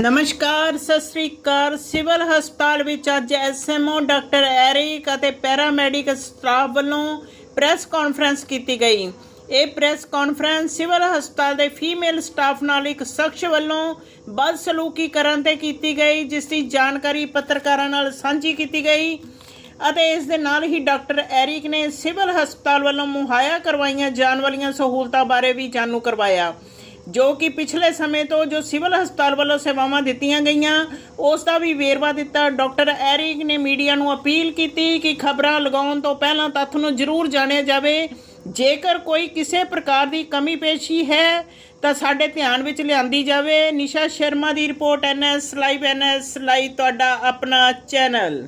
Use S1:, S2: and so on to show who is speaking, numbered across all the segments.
S1: ਨਮਸਕਾਰ, ਸਤਿ ਸ੍ਰੀ ਅਕਾਲ। ਸਿਵਲ ਹਸਪਤਾਲ ਵਿੱਚ ਅੱਜ ਐਸਐਮਓ ਡਾਕਟਰ ਐਰਿਕ ਅਤੇ ਪੈਰਾਮੈਡਿਕ ਸਟਾਫ ਵੱਲੋਂ ਪ੍ਰੈਸ ਕਾਨਫਰੰਸ ਕੀਤੀ ਗਈ। ਇਹ ਪ੍ਰੈਸ ਕਾਨਫਰੰਸ ਸਿਵਲ ਹਸਪਤਾਲ ਦੇ ਫੀਮੇਲ ਸਟਾਫ ਨਾਲ ਇੱਕ ਸ਼ਖਸ ਵੱਲੋਂ ਬਦਸਲੂਕੀ ਕਰਨ ਤੇ ਕੀਤੀ ਗਈ, ਜਿਸ ਦੀ ਜਾਣਕਾਰੀ ਪੱਤਰਕਾਰਾਂ ਨਾਲ ਸਾਂਝੀ ਕੀਤੀ ਗਈ ਅਤੇ ਇਸ ਦੇ ਨਾਲ ਹੀ ਡਾਕਟਰ ਐਰਿਕ ਨੇ ਸਿਵਲ ਹਸਪਤਾਲ ਵੱਲੋਂ ਮੁਹੱਈਆ ਕਰਵਾਈਆਂ ਜਾਣ ਵਾਲੀਆਂ ਸਹੂਲਤਾਂ ਬਾਰੇ ਵੀ ਜਾਣੂ ਕਰਵਾਇਆ। ਜੋ ਕਿ ਪਿਛਲੇ ਸਮੇਂ ਤੋਂ ਜੋ ਸਿਵਲ ਹਸਪਤਾਲ ਵੱਲੋਂ ਸੇਵਾਵਾਂ ਦਿੱਤੀਆਂ ਗਈਆਂ, ਉਸ ਦਾ ਵੀ ਵੇਰਵਾ ਦਿੱਤਾ। ਡਾਕਟਰ ਐਰਿਕ ਨੇ ਮੀਡੀਆ ਨੂੰ ਅਪੀਲ ਕੀਤੀ ਕਿ ਖਬਰਾਂ ਲਗਾਉਣ ਤੋਂ ਪਹਿਲਾਂ ਤੱਥ ਨੂੰ ਜ਼ਰੂਰ ਜਾਣਿਆ ਜਾਵੇ। ਜੇਕਰ ਕੋਈ ਕਿਸੇ ਪ੍ਰਕਾਰ ਦੀ ਕਮੀ ਪੇਸ਼ੀ ਹੈ, ਤਾਂ ਸਾਡੇ ਧਿਆਨ ਵਿੱਚ ਲਿਆਂਦੀ ਜਾਵੇ। ਨਿਸ਼ਾ ਸ਼ਰਮਾ ਦੀ report NS, live NS live ਤੁਹਾਡਾ ਆਪਣਾ ਚੈਨਲ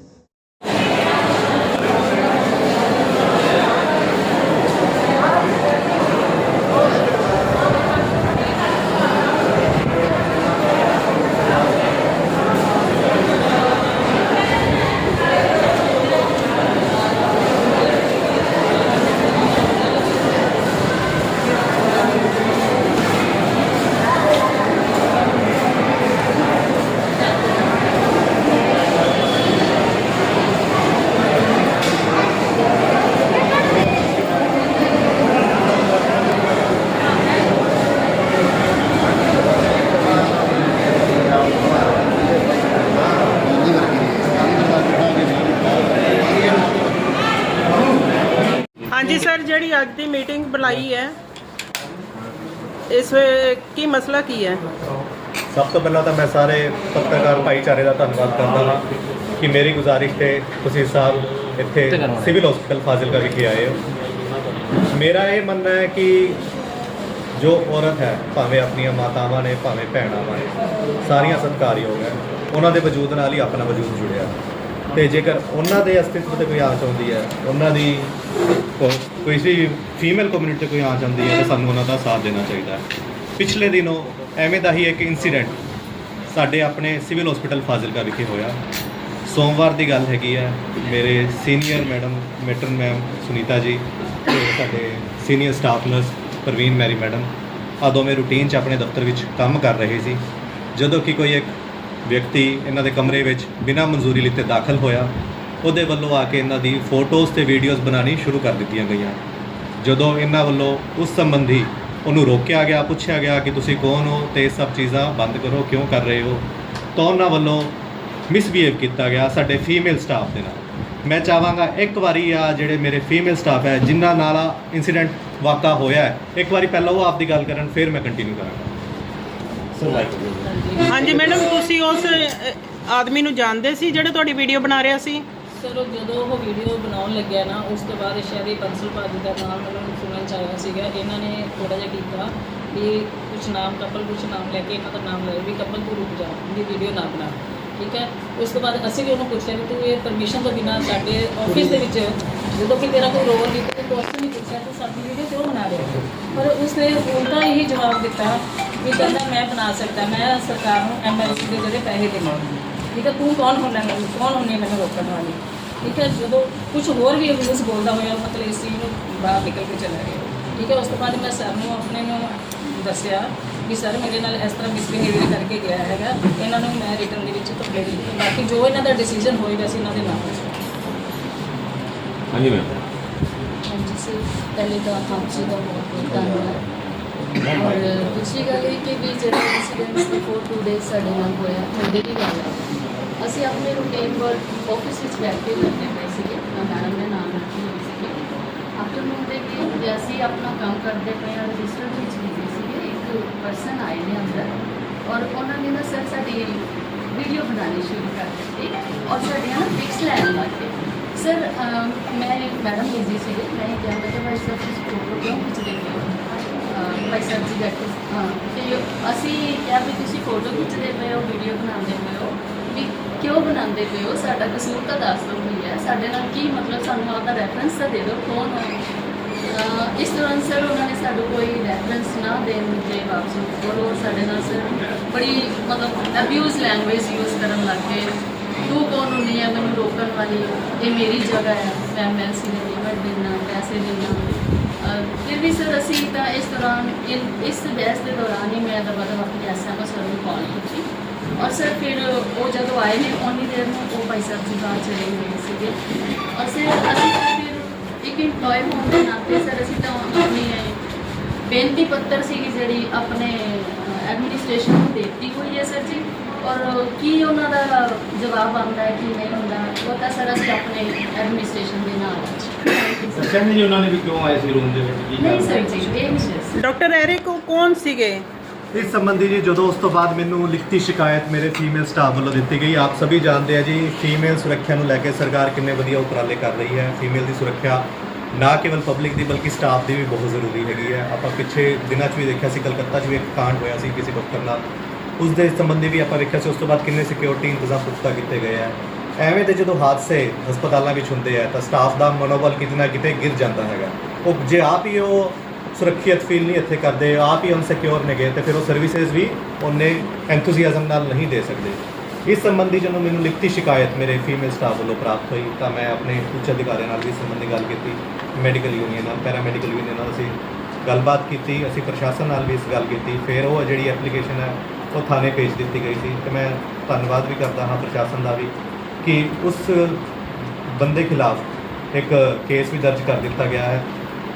S1: ਹਾਂਜੀ ਸਰ ਜਿਹੜੀ ਅੱਜ ਦੀ ਮੀਟਿੰਗ ਬੁਲਾਈ ਹੈ। ਇਸ ਕੀ ਮਸਲਾ ਕੀ ਹੈ?
S2: ਸਭ ਤੋਂ ਪਹਿਲਾਂ ਤਾਂ ਮੈਂ ਸਾਰੇ ਪੱਤਰਕਾਰ ਭਾਈਚਾਰੇ ਦਾ ਧੰਨਵਾਦ ਕਰਦਾ ਹਾਂ ਕਿ ਮੇਰੀ ਗੁਜ਼ਾਰਿਸ਼ ਤੇ ਤੁਸੀਂ ਸਾਹਿਬ ਇੱਥੇ ਸਿਵਲ ਹਸਪੀਟਲ ਫਾਜ਼ਿਲਕਾ ਵਿਖੇ ਆਏ ਹੋ। ਮੇਰਾ ਇਹ ਮੰਨਣਾ ਹੈ ਕਿ ਜੋ ਔਰਤ ਹੈ ਭਾਵੇਂ ਆਪਣੀਆਂ ਮਾਤਾਵਾਂ ਨੇ ਭਾਵੇਂ ਭੈਣਾਂ ਨੇ ਸਾਰੀਆਂ ਸਤਿਕਾਰਯੋਗ ਹੈ। ਉਹਨਾਂ ਦੇ ਵਜੂਦ ਨਾਲ ਹੀ ਆਪਣਾ ਵਜੂਦ ਜੁੜਿਆ। ਤੇ ਜੇਕਰ ਉਹਨਾਂ ਦੇ ਅਸਤਿਤਵ ਤੇ ਕੋਈ ਆਂਚ ਆਉਂਦੀ ਹੈ ਉਹਨਾਂ ਦੀ ਕੋਈ ਸੀ ਫੀਮੇਲ ਕਮਿਊਨਿਟੀ ਕੋਈ ਆ ਜਾਂਦੀ ਹੈ ਤਾਂ ਸਾਨੂੰ ਉਹਨਾਂ ਦਾ ਸਾਥ ਦੇਣਾ ਚਾਹੀਦਾ ਹੈ। ਪਿਛਲੇ ਦਿਨੋਂ ਐਵੇਂ ਦਾ ਹੀ ਇੱਕ ਇਨਸੀਡੈਂਟ ਸਾਡੇ ਆਪਣੇ ਸਿਵਲ ਹਸਪੀਟਲ ਫਾਜ਼ਿਲਕਾ ਵਿਖੇ ਹੋਇਆ। ਸੋਮਵਾਰ ਦੀ ਗੱਲ ਹੈਗੀ ਹੈ। ਮੇਰੇ senior madam matron ma'am Sunita ji ਤੇ ਸਾਡੇ senior staff nurse Parveen Mary madam ਆ ਦੋਵੇਂ ਰੂਟੀਨ 'ਚ ਆਪਣੇ ਦਫ਼ਤਰ ਵਿੱਚ ਕੰਮ ਕਰ ਰਹੇ ਸੀ। ਜਦੋਂ ਕਿ ਕੋਈ ਇੱਕ ਵਿਅਕਤੀ ਇਹਨਾਂ ਦੇ ਕਮਰੇ ਵਿੱਚ ਬਿਨਾਂ ਮਨਜ਼ੂਰੀ ਲਿੱਤੇ ਦਾਖਲ ਹੋਇਆ। ਉਹਦੇ ਵੱਲੋਂ ਆ ਕੇ ਇਹਨਾਂ ਦੀ ਫੋਟੋਜ਼ ਤੇ ਵੀਡੀਓਜ਼ ਬਣਾਉਣੀ ਸ਼ੁਰੂ ਕਰ ਦਿੱਤੀਆਂ ਗਈਆਂ। ਜਦੋਂ ਇਹਨਾਂ ਵੱਲੋਂ ਉਸ ਸੰਬੰਧੀ ਉਹਨੂੰ ਰੋਕਿਆ ਗਿਆ ਪੁੱਛਿਆ ਗਿਆ ਕਿ ਤੁਸੀਂ ਕੌਣ ਹੋ ਤੇ ਇਹ ਸਭ ਚੀਜ਼ਾਂ ਬੰਦ ਕਰੋ ਕਿਉਂ ਕਰ ਰਹੇ ਹੋ ਤਾਂ ਉਹਨਾਂ ਵੱਲੋਂ ਮਿਸਬੀਹੇਵ ਕੀਤਾ ਗਿਆ ਸਾਡੇ ਫੀਮੇਲ ਸਟਾਫ ਦੇ ਨਾਲ। ਮੈਂ ਚਾਹਾਂਗਾ ਇੱਕ ਵਾਰੀ ਆ ਜਿਹੜੇ ਮੇਰੇ ਫੀਮੇਲ ਸਟਾਫ ਹੈ ਜਿਨ੍ਹਾਂ ਨਾਲ ਇਨਸੀਡੈਂਟ ਵਾਕਾ ਹੋਇਆ ਹੈ ਇੱਕ ਵਾਰੀ ਪਹਿਲਾਂ ਉਹ ਆਪਦੀ ਗੱਲ ਕਰਨ ਫਿਰ ਮੈਂ ਕੰਟੀਨਿਊ ਕਰਾਂਗਾ।
S1: ਹਾਂਜੀ ਮੈਡਮ ਤੁਸੀਂ ਉਸ ਆਦਮੀ ਨੂੰ ਜਾਣਦੇ ਸੀ ਜਿਹੜੇ ਤੁਹਾਡੀ ਵੀਡੀਓ ਬਣਾ ਰਿਹਾ ਸੀ?
S3: ਸਰ ਉਹ ਜਦੋਂ ਉਹ ਵੀਡੀਓ ਬਣਾਉਣ ਲੱਗਿਆ ਨਾ, ਉਸ ਤੋਂ ਬਾਅਦ ਸ਼ਾਇਦ ਇਹ ਬੰਸਲ ਭਾਜੀ ਦਾ ਨਾਮ ਮੈਨੂੰ ਸੁਣਨ ਚ ਆਇਆ ਸੀਗਾ। ਇਹਨਾਂ ਨੇ ਥੋੜਾ ਜਿਹਾ ਕੀਤਾ ਵੀ ਕੁਝ ਨਾਮ ਕਪਲ ਕੁਝ ਨਾਮ ਲੈ ਕੇ ਇਹਨਾਂ ਦਾ ਨਾਮ ਲੈ ਵੀ ਕਪਲ ਤੂੰ ਰੁਕ ਜਾ, ਇਹਦੀ ਵੀਡੀਓ ਨਾ ਬਣਾ। ਠੀਕ ਹੈ? ਉਸ ਤੋਂ ਬਾਅਦ ਅਸੀਂ ਵੀ ਉਹਨੂੰ ਪੁੱਛਿਆ ਵੀ ਤੂੰ ਇਹ ਪਰਮਿਸ਼ਨ ਤੋਂ ਬਿਨਾਂ ਸਾਡੇ ਆਫਿਸ ਦੇ ਵਿੱਚ ਜਦੋਂ ਕਿ ਤੇਰਾ ਕੋਈ ਰੋਲ ਨਹੀਂ ਤੇ ਕੁਐਸਚਨ ਨਹੀਂ ਪੁੱਛਿਆ, ਤੂੰ ਸਾਡੀ ਵੀਡੀਓ ਕਿਉਂ ਬਣਾ ਰਿਹਾ? ਪਰ ਉਸਨੇ ਉਲਟਾ ਇਹੀ ਜਵਾਬ ਦਿੱਤਾ ਵੀ ਕਹਿੰਦਾ ਮੈਂ ਬਣਾ ਸਕਦਾ, ਮੈਂ ਸਰਕਾਰ ਨੂੰ ਐਮਐਲਸੀ ਦੇ ਜਿਹੜੇ ਪੈਸੇ ਦੇਵਾਂਗੀ। ਠੀਕ ਹੈ ਤੂੰ ਕੌਣ ਹੁੰਦਾ ਮੈਨੂੰ ਕੌਣ ਹੁੰਨੀ ਹੈ? ਮੈਨੂੰ ਰੋਕਣ ਵਾਲੀ। ਠੀਕ ਹੈ ਜਦੋਂ ਕੁਝ ਹੋਰ ਵੀ ਇੰਗਲਿਸ਼ ਬੋਲਦਾ ਹੋਇਆ ਮਤਲਬ ਇਸ ਚੀਜ਼ ਨੂੰ ਬਾਹਰ ਨਿਕਲ ਕੇ ਚਲਾ ਗਿਆ। ਠੀਕ ਹੈ ਉਸ ਤੋਂ ਬਾਅਦ ਮੈਂ ਸਰ ਨੂੰ ਆਪਣੇ ਨੂੰ ਦੱਸਿਆ ਕਿ ਸਰ ਮੇਰੇ ਨਾਲ ਇਸ ਤਰ੍ਹਾਂ ਮਿਸਬਿਹੇਵੀਅਰ ਕਰਕੇ ਗਿਆ ਹੈਗਾ। ਇਹਨਾਂ ਨੂੰ ਮੈਂ ਰਿਟਰਨ ਦੇ ਵਿੱਚ ਕੰਪਲੇਂਟ ਦਿੱਤੀ। ਬਾਕੀ ਜੋ ਇਹਨਾਂ ਦਾ ਡਿਸੀਜਨ ਹੋਏਗਾ ਅਸੀਂ ਇਹਨਾਂ ਦੇ ਨਾਲ
S4: ਹਾਂਜੀ ਮੈਮ
S5: ਹਾਂਜੀ ਸਰ ਪਹਿਲੇ ਤਾਂ ਆਪ ਜੀ ਦਾ ਬਹੁਤ ਬਹੁਤ ਧੰਨਵਾਦ। ਔਰ ਦੂਸਰੀ ਗੱਲ ਇਹ ਕਿ ਵੀ ਜਿਹੜਾ ਇਨਸੀਡੈਂਟ ਬਿਫੋਰ ਟੂ ਡੇਜ਼ ਸਾਡੇ ਨਾਲ ਹੋਇਆ ਮੰਡੇ ਦੀ ਗੱਲ ਹੈ ਅਸੀਂ ਆਪਣੇ ਰੂਟੀਨ ਵਰਕ ਆਫਿਸ ਵਿੱਚ ਬੈਠ ਕੇ ਕਰਦੇ ਪਏ ਸੀਗੇ ਮੈਂ ਮੈਡਮ ਦੇ ਨਾਮ ਰੱਖੀ ਹੋਈ ਸੀਗੀ। ਆਫਟਰਨੂਨ ਦੇ ਵੀ ਅਸੀਂ ਆਪਣਾ ਕੰਮ ਕਰਦੇ ਪਏ ਹਾਂ ਰਜਿਸਟਰ ਵਿੱਚ ਬਿਜ਼ੀ ਸੀਗੇ ਇੱਕ ਪਰਸਨ ਆਏ ਨੇ ਅੰਦਰ ਔਰ ਉਹਨਾਂ ਨੇ ਨਾ ਸਰ ਸਾਡੀ ਵੀਡੀਓ ਬਣਾਉਣੀ ਸ਼ੁਰੂ ਕਰ ਦਿੱਤੀ ਔਰ ਸਾਡੀਆਂ ਨਾ ਪਿਕਸ ਲੈਣ ਲੱਗ। ਪਏ ਸਰ ਮੈਂ ਮੈਡਮ ਬਿਜ਼ੀ ਸੀਗੇ ਮੈਂ ਕਿਹਾ ਮੈਂ ਕਿ ਭਾਈ ਸਾਹਿਬ ਤੁਸੀਂ ਫੋਟੋ ਕਿਉਂ ਖਿੱਚਦੇ ਪਏ ਹੋ? ਅਮ, ਭਾਈ ਸਾਹਿਬ ਜੀ ਬੈਠੇ ਹਾਂ ਤੇ ਅਸੀਂ ਕਿਹਾ ਵੀ ਤੁਸੀਂ ਫੋਟੋ ਖਿੱਚਦੇ ਪਏ ਹੋ ਵੀਡੀਓ ਬਣਾਉਂਦੇ ਪਏ ਹੋ। ਕਿਉਂ ਬਣਾਉਂਦੇ ਪਏ ਹੋ? ਸਾਡਾ ਕਸੂਰ ਤਾਂ ਦੱਸ ਦਿਓ ਵੀ ਹੈ। ਸਾਡੇ ਨਾਲ ਕੀ ਮਤਲਬ ਸਾਨੂੰ ਆਪਦਾ ਰੈਫਰੈਂਸ ਤਾਂ ਦੇ ਦਿਓ। ਕੌਣ ਹੈ? ਇਸ ਦੌਰਾਨ ਸਰ ਉਹਨਾਂ ਨੇ ਸਾਨੂੰ ਕੋਈ ਰੈਫਰੈਂਸ ਨਾ ਦੇਣ ਦੇ ਬਾਵਜੂਦ ਔਰ ਉਹ ਸਾਡੇ ਨਾਲ ਸਰ ਬੜੀ ਮਤਲਬ ਅਬਿਊਜ਼ ਲੈਂਗੁਏਜ ਯੂਜ਼ ਕਰਨ ਲੱਗ ਗਏ। ਤੂੰ ਕੌਣ ਹੁੰਦੀ ਹੈ? ਮੈਨੂੰ ਰੋਕਣ ਵਾਲੀ ਇਹ ਮੇਰੀ ਜਗ੍ਹਾ ਹੈ। ਮੈਂ ਐਮਐਲਸੀ ਦੇ ਲਿਮਟ ਦੇਣਾ ਪੈਸੇ ਦੇਣਾ ਅਹ ਫਿਰ ਵੀ ਸਰ ਅਸੀਂ ਤਾਂ ਇਸ ਦੌਰਾਨ ਇਨ- ਇਸ ਬਹਿਸ ਦੇ ਦੌਰਾਨ ਹੀ ਮੈਂ ਦਬਾ ਦਬਾ ਆਪਣੀ ਐਸਐਮਓ ਸਰ ਨੂੰ ਕਾਲ ਕੀਤੀ। ਔਰ ਸਰ ਫਿਰ ਉਹ ਜਦੋਂ ਆਏ ਨੇ ਉਨੀ ਦੇਰ ਨੂੰ ਉਹ ਭਾਈ ਸਾਹਿਬ ਜੀ ਬਾਹਰ ਚਲੇ ਗਏ ਸੀਗੇ। ਔਰ ਸਰ ਅਸੀਂ ਫਿਰ ਇੱਕ EMPLOYE ਹੋਣ ਦੇ ਨਾਤੇ ਸਰ ਅਸੀਂ ਤਾਂ ਆਪਣੀ ਬੇਨਤੀ ਪੱਤਰ ਸੀਗੀ ਜਿਹੜੀ ਆਪਣੇ ਐਡਮਿਨਿਸਟ੍ਰੇਸ਼ਨ ਨੂੰ ਦਿੱਤੀ ਹੋਈ ਹੈ ਸਰ ਜੀ। ਔਰ ਕੀ ਉਹਨਾਂ ਦਾ ਜਵਾਬ ਆਉਂਦਾ ਹੈ ਕਿ ਨਹੀਂ ਹੁੰਦਾ ਉਹ ਤਾਂ ਸਰ ਅਸੀਂ ਆਪਣੇ ਐਡਮਿਨਿਸਟ੍ਰੇਸ਼ਨ ਦੇ ਨਾਲ ਹਾਂ।
S4: ਦੱਸਿਆ ਨਹੀਂ ਜੀ ਉਹਨਾਂ ਨੇ ਵੀ ਕਿਉਂ ਆਏ ਸੀ ਰੂਮ ਦੇ ਵਿੱਚ? ਕੀ
S5: ਨਹੀਂ ਸਰ ਜੀ ਇਹ ਨਹੀਂ ਸਰ
S1: ਡਾਕਟਰ ਐਰਿਕ ਉਹ ਕੌਣ ਸੀਗੇ?
S2: ਇਸ ਸੰਬੰਧੀ ਜੀ ਜਦੋਂ ਉਸ ਤੋਂ ਬਾਅਦ ਮੈਨੂੰ ਲਿਖਤੀ ਸ਼ਿਕਾਇਤ ਮੇਰੇ ਫੀਮੇਲ ਸਟਾਫ ਵੱਲੋਂ ਦਿੱਤੀ ਗਈ, ਆਪ ਸਭੀ ਜਾਣਦੇ ਆ ਜੀ ਫੀਮੇਲ ਸੁਰੱਖਿਆ ਨੂੰ ਲੈ ਕੇ ਸਰਕਾਰ ਕਿੰਨੇ ਵਧੀਆ ਉਪਰਾਲੇ ਕਰ ਰਹੀ ਹੈ। ਫੀਮੇਲ ਦੀ ਸੁਰੱਖਿਆ ਨਾ ਕੇਵਲ ਪਬਲਿਕ ਦੀ, ਬਲਕਿ ਸਟਾਫ ਦੀ ਵੀ ਬਹੁਤ ਜ਼ਰੂਰੀ ਹੈਗੀ ਹੈ। ਆਪਾਂ ਪਿੱਛੇ ਦਿਨਾਂ 'ਚ ਵੀ ਦੇਖਿਆ ਸੀ, ਕਲਕੱਤਾ 'ਚ ਵੀ ਇੱਕ ਕਾਂਡ ਹੋਇਆ ਸੀ ਕਿਸੇ ਡਾਕਟਰ ਨਾਲ। ਉਸ ਦੇ ਸੰਬੰਧੀ ਵੀ ਆਪਾਂ ਦੇਖਿਆ ਸੀ, ਉਸ ਤੋਂ ਬਾਅਦ ਕਿੰਨੇ ਸਿਕਿਉਰਿਟੀ ਇੰਤਜ਼ਾਮ ਪੁਖਤਾ ਕੀਤੇ ਗਏ ਆ। ਐਵੇਂ ਦੇ ਜਦੋਂ ਹਾਦਸੇ ਹਸਪਤਾਲਾਂ ਵਿੱਚ ਹੁੰਦੇ ਆ, ਤਾਂ ਸਟਾਫ ਦਾ ਮਨੋਬਲ ਕਿਤੇ ਨਾ ਕਿਤੇ ਗਿਰ ਜਾਂਦਾ ਹੈਗਾ। ਉਹ ਜੇ ਆਪ ਹੀ ਉਹ ਸੁਰੱਖਿਅਤ ਫੀਲ ਨਹੀਂ ਇੱਥੇ ਕਰਦੇ, ਆਪ ਹੀ ਅਨਸਿਕਿਉਰ ਨੇਗੇ ਤੇ ਫਿਰ ਉਹ ਸਰਵਿਸਿਜ਼ ਵੀ ਉਹਨੇ ਐਂਥੂਸੀਆਜ਼ਮ ਨਾਲ ਨਹੀਂ ਦੇ ਸਕਦੇ। ਇਸ ਸੰਬੰਧੀ ਜਦੋਂ ਮੈਨੂੰ ਲਿਖਤੀ ਸ਼ਿਕਾਇਤ ਮੇਰੇ ਫੀਮੇਲ ਸਟਾਫ ਵੱਲੋਂ ਪ੍ਰਾਪਤ ਹੋਈ ਤਾਂ ਮੈਂ ਆਪਣੇ ਉੱਚ ਅਧਿਕਾਰੀਆਂ ਨਾਲ ਵੀ ਇਸ ਸੰਬੰਧੀ ਗੱਲ ਕੀਤੀ ਮੈਡੀਕਲ ਯੂਨੀਅਨ ਨਾਲ ਪੈਰਾਮੈਡੀਕਲ ਯੂਨੀਅਨ ਨਾਲ ਅਸੀਂ ਗੱਲਬਾਤ ਕੀਤੀ, ਅਸੀਂ ਪ੍ਰਸ਼ਾਸਨ ਨਾਲ ਵੀ ਇਸ ਗੱਲ ਕੀਤੀ, ਫਿਰ ਉਹ ਜਿਹੜੀ ਐਪਲੀਕੇਸ਼ਨ ਹੈ, ਉਹ ਥਾਣੇ ਭੇਜ ਦਿੱਤੀ ਗਈ ਸੀ ਤੇ ਮੈਂ ਧੰਨਵਾਦ ਵੀ ਕਰਦਾ ਹਾਂ ਪ੍ਰਸ਼ਾਸਨ ਦਾ ਵੀ ਕਿ ਉਸ ਬੰਦੇ ਖਿਲਾਫ ਇੱਕ ਕੇਸ ਵੀ ਦਰਜ ਕਰ ਦਿੱਤਾ ਗਿਆ ਹੈ।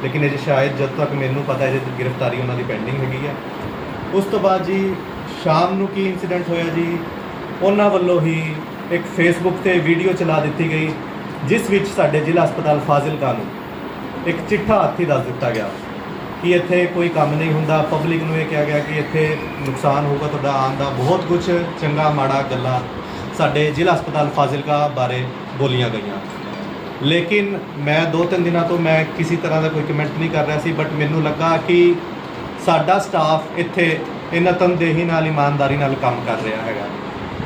S2: ਲੇਕਿਨ ਇਹ 'ਚ ਸ਼ਾਇਦ ਜਦ ਤੱਕ ਮੈਨੂੰ ਪਤਾ ਹੈ ਜੇ ਗ੍ਰਿਫਤਾਰੀ ਉਹਨਾਂ ਦੀ ਪੈਂਡਿੰਗ ਹੈਗੀ ਹੈ ਉਸ ਤੋਂ ਬਾਅਦ ਜੀ ਸ਼ਾਮ ਨੂੰ ਕੀ ਇਨਸੀਡੈਂਟ ਹੋਇਆ ਜੀ? ਉਹਨਾਂ ਵੱਲੋਂ ਹੀ ਇੱਕ ਫੇਸਬੁੱਕ ਤੇ ਵੀਡੀਓ ਚਲਾ ਦਿੱਤੀ ਗਈ, ਜਿਸ ਵਿੱਚ ਸਾਡੇ ਜ਼ਿਲ੍ਹਾ ਹਸਪਤਾਲ ਫਾਜ਼ਿਲਕਾ ਨੂੰ ਇੱਕ ਚਿੱਠਾ ਹੱਥੀ ਦੱਸ ਦਿੱਤਾ ਗਿਆ ਕਿ ਇੱਥੇ ਕੋਈ ਕੰਮ ਨਹੀਂ ਹੁੰਦਾ। ਪਬਲਿਕ ਨੂੰ ਇਹ ਕਿਹਾ ਗਿਆ ਕਿ ਇੱਥੇ ਨੁਕਸਾਨ ਹੋਊਗਾ, ਤੁਹਾਡਾ ਆਉਣ ਦਾ ਬਹੁਤ ਕੁਝ ਚੰਗਾ ਮਾੜਾ ਗੱਲਾਂ ਸਾਡੇ ਜ਼ਿਲ੍ਹਾ ਹਸਪਤਾਲ ਫਾਜ਼ਿਲਕਾ ਬਾਰੇ ਬੋਲੀਆਂ ਗਈਆਂ। ਲੇਕਿਨ ਮੈਂ ਦੋ ਤਿੰਨ ਦਿਨਾਂ ਤੋਂ ਮੈਂ ਕਿਸੇ ਤਰ੍ਹਾਂ ਦਾ ਕੋਈ ਕਮੈਂਟ ਨਹੀਂ ਕਰ ਰਿਹਾ ਸੀ ਬਟ ਮੈਨੂੰ ਲੱਗਾ ਕਿ ਸਾਡਾ ਸਟਾਫ ਇੱਥੇ ਇਹਨਾਂ ਤਨਦੇਹੀ ਨਾਲ, ਇਮਾਨਦਾਰੀ ਨਾਲ ਕੰਮ ਕਰ ਰਿਹਾ ਹੈਗਾ।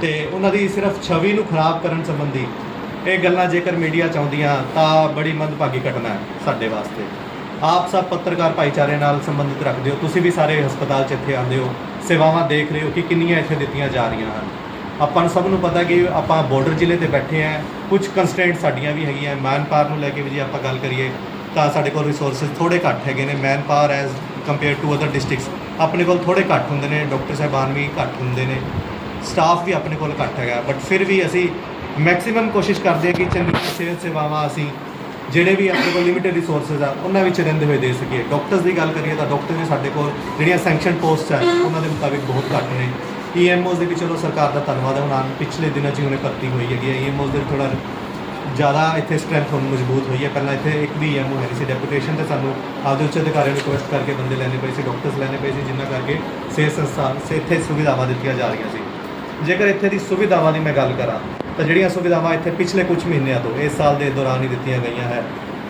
S2: ਤੇ ਉਹਨਾਂ ਦੀ ਸਿਰਫ ਛਵੀ ਨੂੰ ਖਰਾਬ ਕਰਨ ਸੰਬੰਧੀ ਇਹ ਗੱਲਾਂ ਜੇਕਰ ਮੀਡੀਆ ਚਾਹੁੰਦੀਆਂ ਤਾਂ ਬੜੀ ਮੰਦਭਾਗੀ ਘਟਨਾ ਹੈ ਸਾਡੇ ਵਾਸਤੇ। ਆਪ ਸਭ ਪੱਤਰਕਾਰ ਭਾਈਚਾਰੇ ਨਾਲ ਸੰਬੰਧਿਤ ਰੱਖਦੇ ਹੋ। ਤੁਸੀਂ ਵੀ ਸਾਰੇ ਹਸਪਤਾਲ 'ਚ ਇੱਥੇ ਆਉਂਦੇ ਹੋ। ਸੇਵਾਵਾਂ ਦੇਖ ਰਹੇ ਹੋ ਕਿ ਕਿੰਨੀਆਂ ਇੱਥੇ ਦਿੱਤੀਆਂ ਜਾ ਰਹੀਆਂ ਹਨ। ਆਪਾਂ ਨੂੰ ਸਭ ਨੂੰ ਪਤਾ ਕਿ ਆਪਾਂ ਬਾਰਡਰ ਜ਼ਿਲ੍ਹੇ ਤੇ ਬੈਠੇ ਆ ਕੁਝ ਕੰਸਟ੍ਰੇਂਟ ਸਾਡੀਆਂ ਵੀ ਹੈਗੀਆਂ। ਮੈਨ ਪਾਵਰ ਨੂੰ ਲੈ ਕੇ ਵੀ ਜੇ ਆਪਾਂ ਗੱਲ ਕਰੀਏ, ਤਾਂ ਸਾਡੇ ਕੋਲ ਰਿਸੋਰਸਸ ਥੋੜੇ ਘੱਟ ਹੈਗੇ ਨੇ। Manpower as compare to other districts ਆਪਣੇ ਕੋਲ ਥੋੜੇ ਘੱਟ ਹੁੰਦੇ ਨੇ। ਡਾਕਟਰ ਸਾਹਿਬਾਨ ਵੀ ਘੱਟ ਹੁੰਦੇ ਨੇ। ਸਟਾਫ ਵੀ ਆਪਣੇ ਕੋਲ ਘੱਟ ਹੈਗਾ। ਬਟ ਫਿਰ ਵੀ ਅਸੀਂ ਮੈਕਸਿਮਮ ਕੋਸ਼ਿਸ਼ ਕਰਦੇ ਹਾਂ ਕਿ ਚੰਗੀਆਂ ਸਿਹਤ ਸੇਵਾਵਾਂ ਅਸੀਂ ਜਿਹੜੇ ਵੀ ਆਪਣੇ ਕੋਲ ਲਿਮਿਟਡ ਰਿਸੋਰਸਸ ਆ, ਉਹਨਾਂ ਵਿੱਚ ਰਹਿੰਦੇ ਹੋਏ ਦੇ ਸਕੀਏ। ਡਾਕਟਰਸ ਦੀ ਗੱਲ ਕਰੀਏ ਤਾਂ ਡਾਕਟਰ ਵੀ ਸਾਡੇ ਕੋਲ ਜਿਹੜੀਆਂ ਸੈਂਕਸ਼ਨ ਪੋਸਟ ਹੈ ਉਹਨਾਂ ਦੇ ਮੁਤਾਬਿਕ ਬਹੁਤ ਘੱਟ ਨੇ। ਈਐਮਓਸ ਦੇ ਵਿੱਚ ਚਲੋ ਸਰਕਾਰ ਦਾ ਧੰਨਵਾਦ ਹੈ। ਹੁਣ ਆਉਣ- ਪਿਛਲੇ ਦਿਨਾਂ 'ਚ ਹੀ ਉਹਨੇ ਭਰਤੀ ਹੋਈ ਹੈਗੀ ਹੈ। ਈਐਮਓਸ ਦੇ ਥੋੜਾ ਜ਼ਿਆਦਾ ਇੱਥੇ ਸਟਰੈਂਥ ਹੁਣ ਮਜ਼ਬੂਤ ਹੋਈ ਹੈ। ਪਹਿਲਾਂ ਇੱਥੇ ਇੱਕ ਵੀ ਈਐਮਓ ਹੈ ਨਹੀਂ ਸੀ। ਡੈਪੂਟੇਸ਼ਨ ਤੇ ਸਾਨੂੰ ਆਪਦੇ ਉੱਚ ਅਧਿਕਾਰੀਆਂ ਨੂੰ ਰਿਕੁਐਸਟ ਕਰਕੇ ਬੰਦੇ ਲੈਣੇ ਪਏ ਸੀ ਡਾਕਟਰਸ ਲੈਣੇ ਪਏ ਸੀ, ਜਿੰਨਾ ਕਰਕੇ ਸਿਹਤ ਸੰਸਥਾ ਸੇ ਇੱਥੇ ਸੁਵਿਧਾਵਾਂ ਦਿੱਤੀਆਂ ਜਾ ਰਹੀਆਂ ਸੀ। ਜੇਕਰ ਇੱਥੇ ਦੀ ਸੁਵਿਧਾਵਾਂ ਦੀ ਮੈਂ ਗੱਲ ਕਰਾਂ, ਤਾਂ ਜਿਹੜੀਆਂ ਸੁਵਿਧਾਵਾਂ ਇੱਥੇ ਪਿਛਲੇ ਕੁਝ ਮਹੀਨਿਆਂ ਤੋਂ ਇਸ ਸਾਲ ਦੇ ਦੌਰਾਨ ਹੀ ਦਿੱਤੀਆਂ ਗਈਆਂ ਹੈ।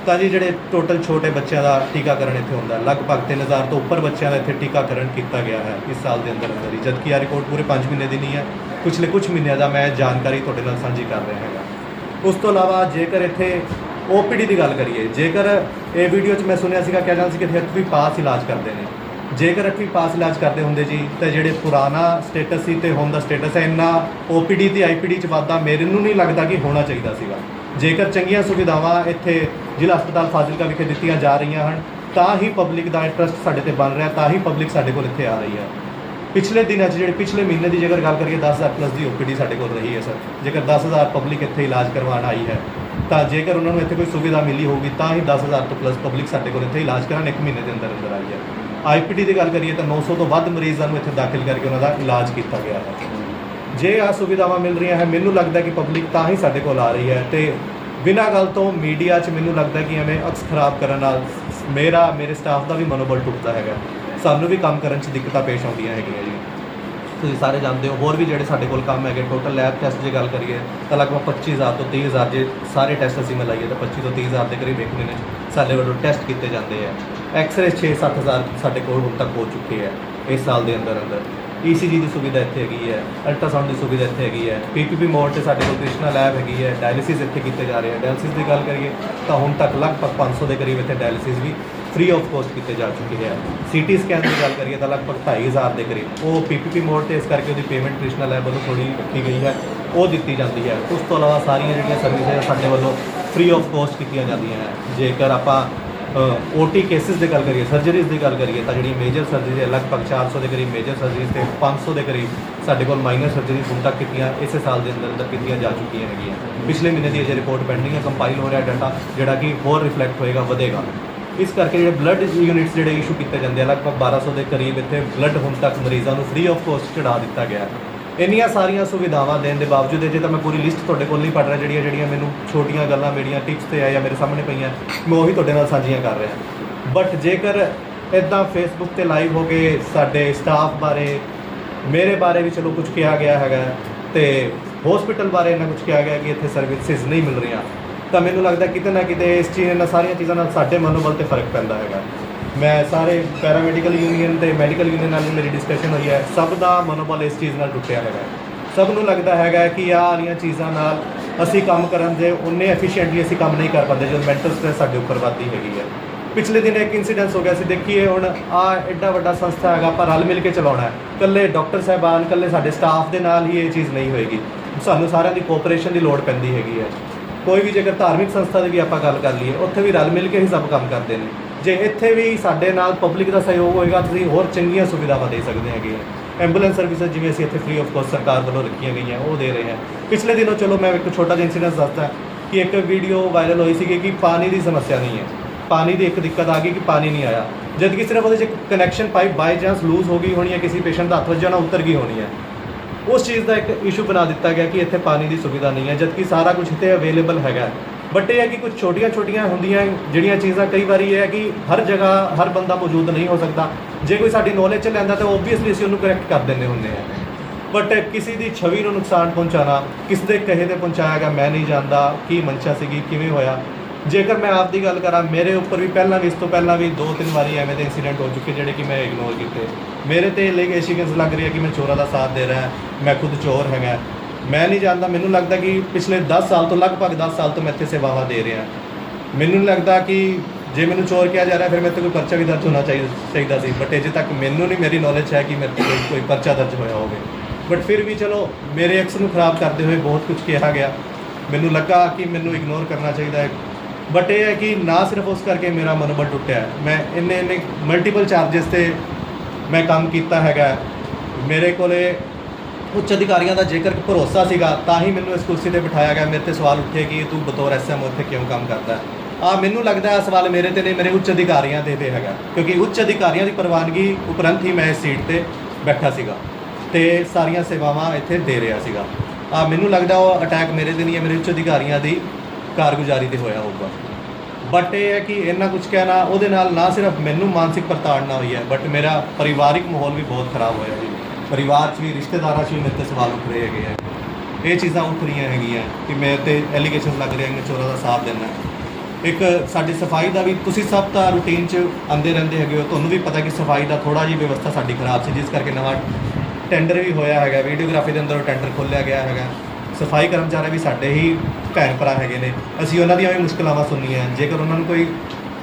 S2: ਤਾਂ ਜੀ ਜਿਹੜੇ ਟੋਟਲ ਛੋਟੇ ਬੱਚਿਆਂ ਦਾ ਟੀਕਾਕਰਨ ਇੱਥੇ ਹੁੰਦਾ ਹੈ, ਲਗਭਗ 3000 ਤੋਂ ਉੱਪਰ ਬੱਚਿਆਂ ਦਾ ਇੱਥੇ ਟੀਕਾਕਰਨ ਕੀਤਾ ਗਿਆ ਹੈ ਇਸ ਸਾਲ ਦੇ ਅੰਦਰ ਅੰਦਰ ਹੀ। ਜਦਕਿ ਇਹ ਰਿਪੋਰਟ ਪੂਰੇ 5 ਮਹੀਨੇ ਦੀ ਨਹੀਂ ਹੈ ਪਿਛਲੇ ਕੁਝ ਮਹੀਨਿਆਂ ਦਾ ਮੈਂ ਜਾਣਕਾਰੀ ਤੁਹਾਡੇ ਨਾਲ ਸਾਂਝੀ ਕਰ ਰਿਹਾ ਹੈਗਾ। ਉਸ ਤੋਂ ਇਲਾਵਾ ਜੇਕਰ ਇੱਥੇ ਓਪੀਡੀ ਦੀ ਗੱਲ ਕਰੀਏ ਜੇਕਰ ਇਹ ਵੀਡੀਓ 'ਚ ਮੈਂ ਸੁਣਿਆ ਸੀਗਾ ਕਿਹਾ ਜਾਂਦਾ ਸੀ ਕਿ ਇੱਥੇ ਅੱਠਵੀਂ ਪਾਸ ਇਲਾਜ ਕਰਦੇ ਨੇ। ਜੇਕਰ ਅੱਠਵੀਂ ਪਾਸ ਇਲਾਜ ਕਰਦੇ ਹੁੰਦੇ ਜੀ ਤਾਂ ਜਿਹੜੇ ਪੁਰਾਣਾ ਸਟੇਟਸ ਸੀ ਤੇ ਹੁਣ ਦਾ ਸਟੇਟਸ ਹੈ ਇੰਨਾ ਓਪੀਡੀ ਤੇ ਆਈਪੀਡੀ 'ਚ ਵਾਧਾ ਮੇਰੇ ਨੂੰ ਨਹੀਂ ਲੱਗਦਾ ਕਿ ਹੋਣਾ ਚਾਹੀਦਾ ਸੀਗਾ। ਜੇਕਰ ਚੰਗੀਆਂ ਸੁਵਿਧਾਵਾਂ ਇੱਥੇ ਜ਼ਿਲ੍ਹਾ ਹਸਪਤਾਲ ਫਾਜ਼ਿਲਕਾ ਵਿਖੇ ਦਿੱਤੀਆਂ ਜਾ ਰਹੀਆਂ ਹਨ। ਤਾਂ ਹੀ ਪਬਲਿਕ ਦਾ ਇੰਟਰਸਟ ਸਾਡੇ ਤੇ ਬਣ ਰਿਹਾ, ਤਾਂ ਹੀ ਪਬਲਿਕ ਸਾਡੇ ਕੋਲ ਇੱਥੇ ਆ ਰਹੀ ਹੈ। ਪਿਛਲੇ ਦਿਨਾਂ 'ਚ ਜਿਹੜੇ ਪਿਛਲੇ ਮਹੀਨੇ ਦੀ ਜੇਕਰ ਗੱਲ ਕਰੀਏ 10000 ਪਲੱਸ ਦੀ ਓਪੀਡੀ ਸਾਡੇ ਕੋਲ ਰਹੀ ਹੈ ਸਰ। ਜੇਕਰ 10000 ਪਬਲਿਕ ਇੱਥੇ ਇਲਾਜ ਕਰਵਾਉਣ ਆਈ ਹੈ, ਤਾਂ ਜੇਕਰ ਉਹਨਾਂ ਨੂੰ ਇੱਥੇ ਕੋਈ ਸੁਵਿਧਾ ਮਿਲੀ ਹੋਊਗੀ, ਤਾਂ ਹੀ 10000 ਤੋਂ ਪਲੱਸ ਪਬਲਿਕ ਸਾਡੇ ਕੋਲ ਇੱਥੇ ਇਲਾਜ ਕਰਾਉਣ ਇੱਕ ਮਹੀਨੇ ਦੇ ਅੰਦਰ ਅੰਦਰ ਆਈ ਹੈ। ਆਈਪੀਡੀ ਦੀ ਗੱਲ ਕਰੀਏ ਤਾਂ 900 ਤੋਂ ਵੱਧ ਮਰੀਜ਼ਾਂ ਨੂੰ ਇੱਥੇ ਦਾਖਲ ਕਰਕੇ ਉਹਨਾਂ ਦਾ ਇਲਾਜ ਕੀਤਾ ਗਿਆ ਹੈ। ਜੇ ਆ ਸੁਵਿਧਾਵਾਂ ਮਿਲ ਰਹੀਆਂ ਹੈ, ਮੈਨੂੰ ਲੱਗਦਾ ਕਿ ਪਬਲਿਕ ਤਾਂ ਹੀ ਸਾਡੇ ਕੋਲ ਆ ਰਹੀ ਹੈ ਤੇ ਬਿਨਾਂ ਗੱਲ ਤੋਂ ਮੀਡੀਆ 'ਚ ਮੈਨੂੰ ਲੱਗਦਾ ਕਿ ਐਵੇਂ ਅਕਸ ਖਰਾਬ ਕਰਨ ਨਾਲ ਮੇਰਾ, ਮੇਰੇ ਸਟਾਫ ਦਾ ਵੀ ਮਨੋਬਲ ਟੁੱਟਦਾ ਹੈਗਾ। ਸਾਨੂੰ ਵੀ ਕੰਮ ਕਰਨ 'ਚ ਦਿੱਕਤਾਂ ਪੇਸ਼ ਆਉਂਦੀਆਂ ਹੈਗੀਆਂ ਜੀ। ਤੁਸੀਂ ਸਾਰੇ ਜਾਣਦੇ ਹੋ, ਹੋਰ ਵੀ ਜਿਹੜੇ ਸਾਡੇ ਕੋਲ ਕੰਮ ਹੈਗੇ ਟੋਟਲ ਲੈਬ ਟੈਸਟ ਜੇ ਗੱਲ ਕਰੀਏ, ਤਾਂ ਲਗਭਗ 25000 ਤੋਂ 30000 ਜੇ ਸਾਰੇ ਟੈਸਟ ਅਸੀਂ ਮਿਲਾਈਏ, ਤਾਂ 25 ਤੋਂ 30000 ਦੇ ਕਰੀਬ ਇੱਕ ਮਹੀਨੇ ਸਾਡੇ ਵੱਲੋਂ ਟੈਸਟ ਕੀਤੇ ਜਾਂਦੇ ਆ। ਐਕਸਰੇ 6-7000 ਸਾਡੇ ਕੋਲ ਹੁਣ ਤੱਕ ਹੋ ਚੁੱਕੇ ਆ, ਇਸ ਸਾਲ ਦੇ ਅੰਦਰ ਅੰਦਰ ECG ਦੀ ਸੁਵਿਧਾ ਇੱਥੇ ਹੈਗੀ ਹੈ ਅਲਟਰਾਸਾਊਂਡ ਦੀ ਸੁਵਿਧਾ ਇੱਥੇ ਹੈਗੀ ਹੈ PPP ਮੋਡ ਤੇ ਸਾਡੇ ਕੋਲ ਕ੍ਰਿਸ਼ਨਾ ਲੈਬ ਹੈਗੀ ਹੈ ਡਾਇਲਿਸਿਸ ਇੱਥੇ ਕੀਤੇ ਜਾ ਰਹੇ ਹੈ। ਡਾਇਲਿਸਿਸ ਦੀ ਗੱਲ ਕਰੀਏ ਤਾਂ ਹੁਣ ਤੱਕ ਲਗਭਗ 500 ਦੇ ਕਰੀਬ ਇੱਥੇ ਡਾਇਲਿਸਿਸ ਵੀ ਫ੍ਰੀ ਆਫ ਕੋਸਟ ਕੀਤੇ ਜਾ ਚੁੱਕੇ ਹੈ। ਸੀਟੀ ਸਕੈਨ ਦੀ ਗੱਲ ਕਰੀਏ ਤਾਂ ਲਗਭਗ 2500 ਦੇ ਕਰੀਬ। ਉਹ PPP ਮੋਡ ਤੇ ਇਸ ਕਰਕੇ ਉਹਦੀ ਪੇਮੈਂਟ ਕ੍ਰਿਸ਼ਨਾ ਲੈਬ ਵੱਲੋਂ ਥੋੜੀ ਰੱਖੀ ਗਈ ਹੈ। ਉਹ ਦਿੱਤੀ ਜਾਂਦੀ ਹੈ। ਉਸ ਤੋਂ ਇਲਾਵਾ ਸਾਰੀਆਂ ਜਿਹੜੀਆਂ ਸਰਵਿਸਿਜ਼ ਸਾਡੇ ਵੱਲੋਂ ਫ੍ਰੀ ਆਫ ਕੋਸਟ ਕੀਤੀਆਂ ਜਾਂਦੀਆਂ ਹੈ। ਜੇਕਰ ਆਪਾਂ ਓਟੀ ਕੇਸਿਸ ਦੀ ਗੱਲ ਕਰੀਏ ਸਰਜਰੀਜ਼ ਦੀ ਗੱਲ ਕਰੀਏ, ਤਾਂ ਜਿਹੜੀ ਮੇਜਰ ਸਰਜਰੀ ਹੈ, ਲਗਭਗ 400 ਦੇ ਕਰੀਬ ਮੇਜਰ ਸਰਜਰੀਜ਼ ਤੇ 500 ਦੇ ਕਰੀਬ ਸਾਡੇ ਕੋਲ ਮਾਈਨਰ ਸਰਜਰੀ ਹੁਣ ਤੱਕ ਕੀਤੀਆਂ, ਇਸੇ ਸਾਲ ਦੇ ਅੰਦਰ ਅੰਦਰ ਕੀਤੀਆਂ ਜਾ ਚੁੱਕੀਆਂ ਹੈਗੀਆਂ ਪਿਛਲੇ ਮਹੀਨੇ ਦੀ ਅਜੇ ਰਿਪੋਰਟ ਪੈਂਡਿੰਗ ਹੈ ਕੰਪਾਈਲ ਹੋ ਰਿਹਾ ਡਾਟਾ ਜਿਹੜਾ ਕਿ ਹੋਰ ਰਿਫਲੈਕਟ ਹੋਏਗਾ, ਵਧੇਗਾ ਇਸ ਕਰਕੇ ਜਿਹੜੇ ਬਲੱਡ ਯੂਨਿਟਸ ਜਿਹੜੇ ਇਸ਼ੂ ਕੀਤੇ ਜਾਂਦੇ ਆ, ਲਗਭਗ 1200 ਦੇ ਕਰੀਬ ਇੱਥੇ ਬਲੱਡ ਹੁਣ ਤੱਕ ਮਰੀਜ਼ਾਂ ਨੂੰ ਫ੍ਰੀ ਆਫ ਕੋਸਟ ਚੜਾ ਦਿੱਤਾ ਗਿਆ ਹੈ। ਇੰਨੀਆਂ ਸਾਰੀਆਂ ਸੁਵਿਧਾਵਾਂ ਦੇਣ ਦੇ ਬਾਵਜੂਦ ਜੇ ਤਾਂ ਮੈਂ ਪੂਰੀ ਲਿਸਟ ਤੁਹਾਡੇ ਕੋਲ ਨਹੀਂ ਪੜ ਰਿਹਾ, ਜਿਹੜੀਆਂ ਜਿਹੜੀਆਂ ਮੈਨੂੰ ਛੋਟੀਆਂ ਗੱਲਾਂ ਮੇਰੀਆਂ ਟਿਪਸ ਤੇ ਆ ਜਾਂ ਮੇਰੇ ਸਾਹਮਣੇ ਪਈਆਂ, ਮੈਂ ਉਹੀ ਤੁਹਾਡੇ ਨਾਲ ਸਾਂਝੀਆਂ ਕਰ ਰਿਹਾ। ਬਟ ਜੇਕਰ ਇਦਾਂ ਫੇਸਬੁੱਕ ਤੇ ਲਾਈਵ ਹੋ ਕੇ ਸਾਡੇ ਸਟਾਫ ਬਾਰੇ, ਮੇਰੇ ਬਾਰੇ ਵੀ ਚਲੋ ਕੁਝ ਕਿਹਾ ਗਿਆ ਹੈਗਾ ਤੇ ਹਸਪੀਟਲ ਬਾਰੇ ਇਹਨਾਂ ਕੁਝ ਕਿਹਾ ਗਿਆ ਕਿ ਇੱਥੇ ਸਰਵਿਸਿਜ਼ ਨਹੀਂ ਮਿਲ ਰਹੀਆਂ, ਤਾਂ ਮੈਨੂੰ ਲੱਗਦਾ ਕਿਤੇ ਨਾ ਕਿਤੇ ਇਸ ਚੀਜ਼ ਨਾਲ ਸਾਰੀਆਂ ਚੀਜ਼ਾਂ ਨਾਲ ਸਾਡੇ ਮਨੋਬਲ ਤੇ ਫ਼ਰਕ ਪੈਂਦਾ ਹੈਗਾ। ਮੈਂ ਸਾਰੇ ਪੈਰਾਮੈਡੀਕਲ ਯੂਨੀਅਨ ਤੇ ਮੈਡੀਕਲ ਯੂਨੀਅਨ ਨਾਲ ਵੀ ਮੇਰੀ ਡਿਸਕਸ਼ਨ ਹੋਈ ਹੈ। ਸਭ ਦਾ ਮਨੋਬਲ ਇਸ ਚੀਜ਼ ਨਾਲ ਟੁੱਟਿਆ ਹੈਗਾ ਸਭ ਨੂੰ ਲੱਗਦਾ ਹੈਗਾ ਕਿ ਆਹ ਵਾਲੀਆਂ ਚੀਜ਼ਾਂ ਨਾਲ ਅਸੀਂ ਕੰਮ ਕਰਨ ਦੇ ਉਨੇ ਐਫੀਸ਼ੀਐਂਟਲੀ ਅਸੀਂ ਕੰਮ ਨਹੀਂ ਕਰ ਪਾਉਂਦੇ ਜਦੋਂ ਮੈਂਟਲ ਸਟ੍ਰੈਸ ਸਾਡੇ ਉੱਪਰ ਵੱਧਦੀ ਹੈਗੀ ਹੈ। ਪਿਛਲੇ ਦਿਨ ਇੱਕ ਇਨਸੀਡੈਂਸ ਹੋ ਗਿਆ ਸੀ। ਦੇਖੀਏ ਹੁਣ ਆ ਐਡਾ ਵੱਡਾ ਸੰਸਥਾ ਹੈਗਾ ਪਰ ਰਲ ਮਿਲ ਕੇ ਚਲਾਉਣਾ ਹੈ। ਇਕੱਲੇ ਡਾਕਟਰ ਸਾਹਿਬਾਨ, ਇਕੱਲੇ ਸਾਡੇ ਸਟਾਫ ਦੇ ਨਾਲ ਹੀ ਇਹ ਚੀਜ਼ ਨਹੀਂ ਹੋਏਗੀ। ਸਾਨੂੰ ਸਾਰਿਆਂ ਦੀ ਕੋਆਪਰੇਸ਼ਨ ਦੀ ਲੋੜ ਪੈਂਦੀ ਹੈਗੀ ਹੈ। ਕੋਈ ਵੀ ਜੇਕਰ ਧਾਰਮਿਕ ਸੰਸਥਾ ਦੀ ਵੀ ਆਪਾਂ ਗੱਲ ਕਰ ਲਈਏ, ਉੱਥੇ ਵੀ ਰਲ ਮਿਲ ਕੇ ਹੀ ਸਭ ਕੰਮ ਕਰਦੇ ਨੇ। ਜੇ ਇੱਥੇ ਵੀ ਸਾਡੇ ਨਾਲ ਪਬਲਿਕ ਦਾ ਸਹਿਯੋਗ ਹੋਏਗਾ, ਤੁਸੀਂ ਹੋਰ ਚੰਗੀਆਂ ਸੁਵਿਧਾਵਾਂ ਦੇ ਸਕਦੇ ਹੈਗੇ ਹਾਂ ਐਂਬੂਲੈਂਸ ਸਰਵਿਸ ਜਿਵੇਂ ਅਸੀਂ ਇੱਥੇ ਫ੍ਰੀ ਆਫ ਕੋਸਟ ਸਰਕਾਰ ਵੱਲੋਂ ਰੱਖੀਆਂ ਗਈਆਂ, ਉਹ ਦੇ ਰਹੇ ਹਾਂ ਪਿਛਲੇ ਦਿਨੋਂ, ਚਲੋ ਮੈਂ ਇੱਕ ਛੋਟਾ ਜਿਹਾ ਇਨਸੀਡੈਂਟ ਦੱਸਦਾ, ਕਿ ਇੱਕ ਵੀਡੀਓ ਵਾਇਰਲ ਹੋਈ ਸੀਗੀ ਕਿ ਪਾਣੀ ਦੀ ਸਮੱਸਿਆ ਨਹੀਂ ਹੈ। ਪਾਣੀ ਦੀ ਇੱਕ ਦਿੱਕਤ ਆ ਗਈ ਕਿ ਪਾਣੀ ਨਹੀਂ ਆਇਆ। ਜਦ ਕਿ ਸਿਰਫ ਉਹਦੇ 'ਚ connection pipe by chance loose ਹੋ ਗਈ ਹੋਣੀ ਹੈ, ਕਿਸੇ ਪੇਸ਼ੈਂਟ ਦਾ ਹੱਥ ਵੱਜਣਾ ਉਤਰ ਗਈ ਹੋਣੀ ਹੈ। ਉਸ ਚੀਜ਼ ਦਾ ਇੱਕ ਇਸ਼ੂ ਬਣਾ ਦਿੱਤਾ ਗਿਆ ਕਿ ਇੱਥੇ ਪਾਣੀ ਦੀ ਸੁਵਿਧਾ ਨਹੀਂ ਹੈ, ਜਦਕਿ ਸਾਰਾ ਕੁਝ ਇੱਥੇ ਅਵੇਲੇਬਲ ਹੈਗਾ। ਬਟ ਇਹ ਹੈ ਕਿ ਕੁਝ ਛੋਟੀਆਂ-ਛੋਟੀਆਂ ਹੁੰਦੀਆਂ ਜਿਹੜੀਆਂ ਚੀਜ਼ਾਂ ਕਈ ਵਾਰੀ ਇਹ ਹੈ ਕਿ ਹਰ ਜਗ੍ਹਾ ਹਰ ਬੰਦਾ ਮੌਜੂਦ ਨਹੀਂ ਹੋ ਸਕਦਾ। ਜੇ ਕੋਈ ਸਾਡੀ ਨੌਲੇਜ ਚ ਲੈਂਦਾ ਤਾਂ ਓਬਵੀਅਸਲੀ ਅਸੀਂ ਉਹਨੂੰ ਕਰੈਕਟ ਕਰ ਦਿੰਦੇ ਹੁੰਦੇ ਆ ਬਟ ਕਿਸੇ ਦੀ ਛਵੀ ਨੂੰ ਨੁਕਸਾਨ ਪਹੁੰਚਾਣਾ ਕਿਸ ਦੇ ਕਹੇ ਤੇ ਪਹੁੰਚਾਇਆ ਗਿਆ, ਮੈਂ ਨਹੀਂ ਜਾਣਦਾ, ਕੀ ਮਨਸ਼ਾ ਸੀਗੀ, ਕਿਵੇਂ ਹੋਇਆ। ਜੇਕਰ ਮੈਂ ਆਪ ਦੀ ਗੱਲ ਕਰਾਂ, ਮੇਰੇ ਉੱਪਰ ਵੀ ਪਹਿਲਾਂ ਵੀ, ਇਸ ਤੋਂ ਪਹਿਲਾਂ ਵੀ ਦੋ ਤਿੰਨ ਵਾਰੀ ਐਵੇਂ ਦੇ ਇਨਸੀਡੈਂਟ ਹੋ ਚੁੱਕੇ ਜਿਹੜੇ ਕਿ ਮੈਂ ਇਗਨੋਰ ਕੀਤੇ। ਮੇਰੇ ਤੇ ਅਲੀਗੇਸ਼ਨਸ ਲੱਗ ਰਹੀ ਹੈ ਕਿ ਮੈਂ ਚੋਰਾਂ ਦਾ ਸਾਥ ਦੇ ਰਿਹਾ, ਮੈਂ ਖੁਦ ਚੋਰ ਹੈਗਾ। ਮੈਂ ਨਹੀਂ ਜਾਣਦਾ, ਮੈਨੂੰ ਲੱਗਦਾ ਕਿ ਪਿਛਲੇ 10 ਸਾਲ ਤੋਂ, ਲਗਭਗ 10 ਸਾਲ ਤੋਂ ਮੈਂ ਇੱਥੇ ਸੇਵਾਵਾਂ ਦੇ ਰਿਹਾ। ਮੈਨੂੰ ਨਹੀਂ ਲੱਗਦਾ ਕਿ ਜੇ ਮੈਨੂੰ ਚੋਰ ਕਿਹਾ ਜਾ ਰਿਹਾ, ਫਿਰ ਮੇਰੇ ਤੇ ਕੋਈ ਪਰਚਾ ਵੀ ਦਰਜ ਹੋਣਾ ਚਾਹੀਦਾ ਚਾਹੀਦਾ ਸੀ। ਬਟ ਅਜੇ ਤੱਕ ਮੈਨੂੰ ਨਹੀਂ ਮੇਰੀ ਨੌਲੇਜ ਹੈ ਕਿ ਮੇਰੇ ਤੇ ਕੋਈ- ਕੋਈ ਪਰਚਾ ਦਰਜ ਹੋਇਆ ਹੋਵੇ। ਬਟ ਫਿਰ ਵੀ ਚਲੋ, ਮੇਰੇ ਐਕਸ ਨੂੰ ਖਰਾਬ ਕਰਦੇ ਹੋਏ ਬਹੁਤ ਕੁਝ ਕਿਹਾ ਗਿਆ। ਮੈਨੂੰ ਲੱਗਾ ਕਿ ਮੈਨੂੰ ਇਗਨੋਰ ਕਰਨਾ ਚਾਹੀਦਾ ਹੈ। ਬਟ ਇਹ ਹੈ ਕਿ ਨਾ ਸਿਰਫ ਉਸ ਕਰਕੇ ਮੇਰਾ ਮਨੋਬਲ ਟੁੱਟਿਆ ਮੈਂ ਇੰਨੇ ਇੰਨੇ ਮਲਟੀਪਲ ਚਾਰजेस ਤੇ ਮੈਂ ਕੰਮ ਕੀਤਾ ਹੈਗਾ ਮੇਰੇ ਕੋਲੇ ਉੱਚ ਅਧਿਕਾਰੀਆਂ ਦਾ ਜੇਕਰ ਭਰੋਸਾ ਸੀਗਾ, ਤਾਂ ਹੀ ਮੈਨੂੰ ਇਸ ਕੁਰਸੀ ਤੇ ਬਿਠਾਇਆ ਗਿਆ। ਮੇਰੇ ਤੇ ਸਵਾਲ ਉੱਠੇ ਕਿ ਤੂੰ ਬਤੌਰ ਐਸਐਮ ਉੱਥੇ ਕਿਉਂ ਕੰਮ ਕਰਦਾ ਆ ਮੈਨੂੰ ਲੱਗਦਾ ਇਹ ਸਵਾਲ ਮੇਰੇ ਤੇ ਨਹੀਂ, ਮੇਰੇ ਉੱਚ ਅਧਿਕਾਰੀਆਂ ਤੇ ਤੇ ਹੈਗਾ। ਕਿਉਂਕਿ ਉੱਚ ਅਧਿਕਾਰੀਆਂ ਦੀ ਪ੍ਰਵਾਨਗੀ ਉਪਰੰਤ ਹੀ ਮੈਂ ਇਸ ਸੀਟ ਤੇ ਬੈਠਾ ਸੀਗਾ ਤੇ ਸਾਰੀਆਂ ਸੇਵਾਵਾਂ ਇੱਥੇ ਦੇ ਰਿਹਾ ਸੀਗਾ। ਆ ਮੈਨੂੰ ਲੱਗਦਾ ਉਹ ਅਟੈਕ ਮੇਰੇ ਤੇ ਨਹੀਂ ਹੈ, ਮੇਰੇ ਉੱਚ ਅਧਿਕਾਰੀਆਂ ਦੀ ਕਾਰਗੁਜ਼ਾਰੀ ਤੇ ਹੋਇਆ ਹੋਊਗਾ। ਬਟ ਇਹ ਹੈ ਕਿ ਇੰਨਾ ਕੁਝ ਕਹਿਣਾ ਉਹਦੇ ਨਾਲ ਨਾ ਸਿਰਫ ਮੈਨੂੰ ਮਾਨਸਿਕ ਪ੍ਰਤਾੜਨਾ ਹੋਈ ਹੈ ਬਟ ਮੇਰਾ ਪਰਿਵਾਰਿਕ ਮਾਹੌਲ ਵੀ ਬਹੁਤ ਖਰਾਬ ਹੋਇਆ ਜੀ। ਪਰਿਵਾਰ 'ਚ ਵੀ, ਰਿਸ਼ਤੇਦਾਰਾਂ 'ਚ ਵੀ ਮੇਰੇ ਤੇ ਸਵਾਲ ਉੱਠ ਰਹੇ ਹੈਗੇ ਆ। ਇਹ ਚੀਜ਼ਾਂ ਉੱਠ ਰਹੀਆਂ ਹੈਗੀਆਂ ਕਿ ਮੇਰੇ ਤੇ ਐਲੀਗੇਸ਼ਨ ਲੱਗ ਰਹੇ ਨੇ ਚੋਰਾਂ ਦਾ ਸਾਥ ਦੇਣਾ। ਇੱਕ ਸਾਡੀ ਸਫ਼ਾਈ ਦਾ ਵੀ, ਤੁਸੀਂ ਸਭ ਤਾਂ ਰੂਟੀਨ 'ਚ ਆਉਂਦੇ ਰਹਿੰਦੇ ਹੈਗੇ ਹੋ, ਤੁਹਾਨੂੰ ਵੀ ਪਤਾ ਕਿ ਸਫ਼ਾਈ ਦਾ ਥੋੜਾ ਜਿਹੀ ਵਿਵਸਥਾ ਸਾਡੀ ਖਰਾਬ ਸੀ, ਜਿਸ ਕਰਕੇ ਨਵਾਂ ਟੈਂਡਰ ਵੀ ਹੋਇਆ ਹੈਗਾ ਵੀਡੀਓਗ੍ਰਾਫੀ ਦੇ ਅੰਦਰ ਟੈਂਡਰ ਖੋਲ੍ਹਿਆ ਗਿਆ ਹੈਗਾ। ਸਫ਼ਾਈ ਕਰਮਚਾਰੀ ਵੀ ਸਾਡੇ ਹੀ ਭੈਣ ਭਰਾ ਹੈਗੇ ਨੇ। ਅਸੀਂ ਉਹਨਾਂ ਦੀਆਂ ਵੀ ਮੁਸ਼ਕਲਾਵਾਂ ਸੁਣਨੀਆਂ, ਜੇਕਰ ਉਹਨਾਂ ਨੂੰ ਕੋਈ